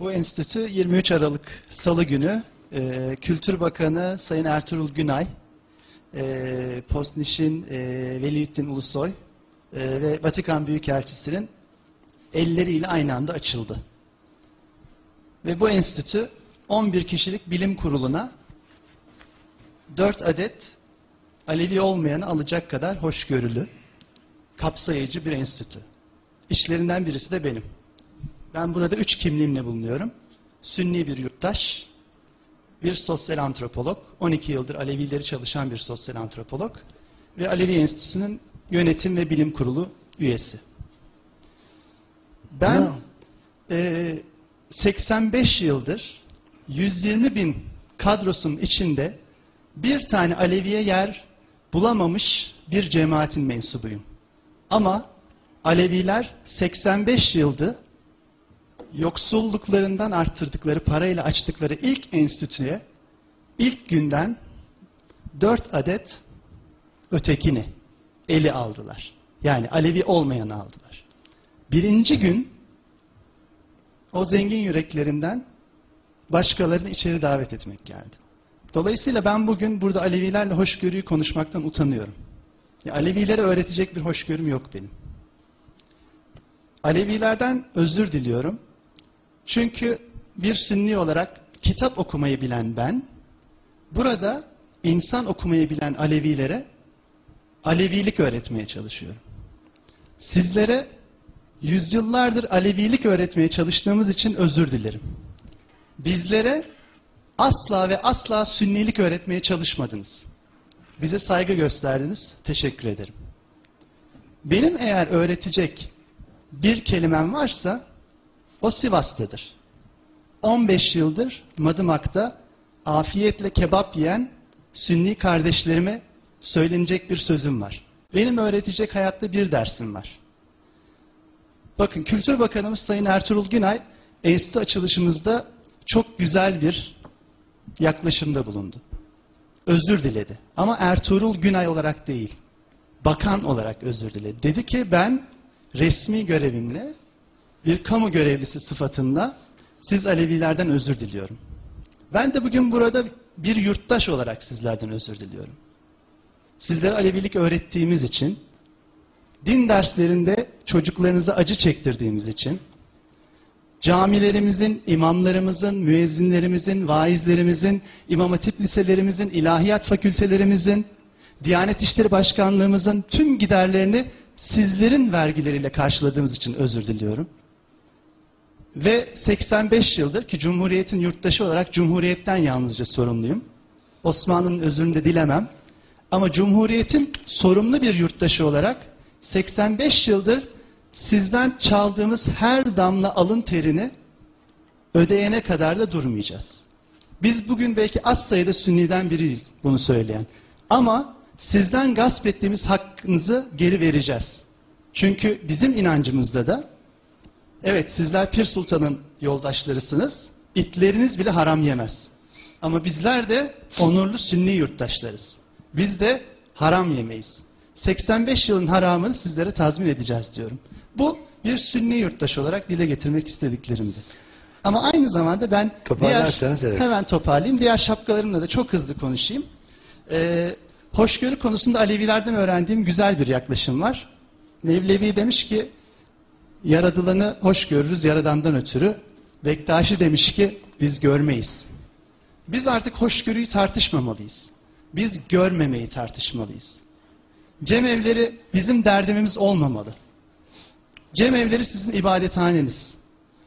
Bu enstitü 23 Aralık Salı günü e, Kültür Bakanı Sayın Ertuğrul Günay, e, Postniş'in e, Veliüddin Ulusoy e, ve Vatikan Büyükelçisi'nin elleriyle aynı anda açıldı. Ve bu enstitü 11 kişilik bilim kuruluna 4 adet Alevi olmayanı alacak kadar hoşgörülü, kapsayıcı bir enstitü. İşlerinden birisi de benim. Ben burada üç kimliğimle bulunuyorum. Sünni bir yurttaş, bir sosyal antropolog, 12 yıldır Alevileri çalışan bir sosyal antropolog ve Alevi Enstitüsü'nün yönetim ve bilim kurulu üyesi. Ben e, 85 yıldır 120 bin kadrosunun içinde bir tane Aleviye yer bulamamış bir cemaatin mensubuyum. Ama Aleviler 85 yıldı yoksulluklarından arttırdıkları parayla açtıkları ilk enstitüye ilk günden 4 adet ötekini eli aldılar. Yani Alevi olmayanı aldılar. Birinci gün o zengin yüreklerinden başkalarını içeri davet etmek geldi. Dolayısıyla ben bugün burada Alevilerle hoşgörüyü konuşmaktan utanıyorum. Ya Alevilere öğretecek bir hoşgörüm yok benim. Alevilerden özür diliyorum. Çünkü bir sünni olarak kitap okumayı bilen ben, burada insan okumayı bilen Alevilere Alevilik öğretmeye çalışıyorum. Sizlere yüzyıllardır Alevilik öğretmeye çalıştığımız için özür dilerim. Bizlere asla ve asla sünnilik öğretmeye çalışmadınız. Bize saygı gösterdiniz. Teşekkür ederim. Benim eğer öğretecek bir kelimem varsa o Sivas'tadır. 15 yıldır Madımak'ta afiyetle kebap yiyen Sünni kardeşlerime söylenecek bir sözüm var. Benim öğretecek hayatta bir dersim var. Bakın Kültür Bakanımız Sayın Ertuğrul Günay enstitü açılışımızda çok güzel bir yaklaşımda bulundu. Özür diledi. Ama Ertuğrul Günay olarak değil, bakan olarak özür diledi. Dedi ki ben resmi görevimle bir kamu görevlisi sıfatında siz Alevilerden özür diliyorum. Ben de bugün burada bir yurttaş olarak sizlerden özür diliyorum. Sizlere Alevilik öğrettiğimiz için, din derslerinde çocuklarınıza acı çektirdiğimiz için, camilerimizin, imamlarımızın, müezzinlerimizin, vaizlerimizin, imam hatip liselerimizin, ilahiyat fakültelerimizin, Diyanet İşleri Başkanlığımızın tüm giderlerini sizlerin vergileriyle karşıladığımız için özür diliyorum. Ve 85 yıldır ki Cumhuriyet'in yurttaşı olarak Cumhuriyet'ten yalnızca sorumluyum. Osmanlı'nın özrünü de dilemem. Ama Cumhuriyet'in sorumlu bir yurttaşı olarak 85 yıldır sizden çaldığımız her damla alın terini ödeyene kadar da durmayacağız. Biz bugün belki az sayıda Sünni'den biriyiz bunu söyleyen. Ama sizden gasp ettiğimiz hakkınızı geri vereceğiz. Çünkü bizim inancımızda da evet sizler Pir Sultan'ın yoldaşlarısınız. İtleriniz bile haram yemez. Ama bizler de onurlu Sünni yurttaşlarız. Biz de haram yemeyiz. 85 yılın haramını sizlere tazmin edeceğiz diyorum. Bu bir Sünni yurttaş olarak dile getirmek istediklerimdi. Ama aynı zamanda ben diğer, evet. hemen toparlayayım. Diğer şapkalarımla da çok hızlı konuşayım. Ee, hoşgörü konusunda Alevilerden öğrendiğim güzel bir yaklaşım var. Mevlevi demiş ki yaradılanı hoş görürüz yaradandan ötürü. Bektaşi demiş ki biz görmeyiz. Biz artık hoşgörüyü tartışmamalıyız. Biz görmemeyi tartışmalıyız. Cemevleri bizim derdimimiz olmamalı. Cemevleri sizin ibadethaneniz.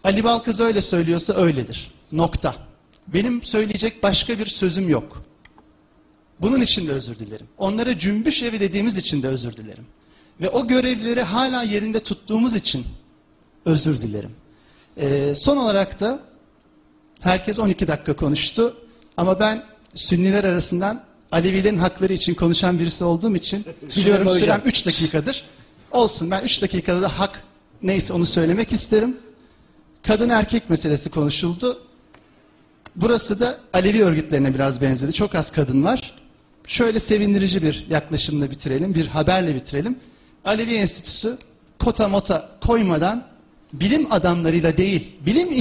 Ali Balkız öyle söylüyorsa öyledir. Nokta. Benim söyleyecek başka bir sözüm yok. Bunun için de özür dilerim. Onlara cümbüş evi dediğimiz için de özür dilerim. Ve o görevlileri hala yerinde tuttuğumuz için özür dilerim. Ee, son olarak da herkes 12 dakika konuştu. Ama ben Sünniler arasından Alevilerin hakları için konuşan birisi olduğum için biliyorum sürem 3 dakikadır. Olsun ben 3 dakikada da hak neyse onu söylemek isterim. Kadın erkek meselesi konuşuldu. Burası da Alevi örgütlerine biraz benzedi. Çok az kadın var. Şöyle sevindirici bir yaklaşımla bitirelim, bir haberle bitirelim. Alevi Enstitüsü kota mota koymadan bilim adamlarıyla değil, bilim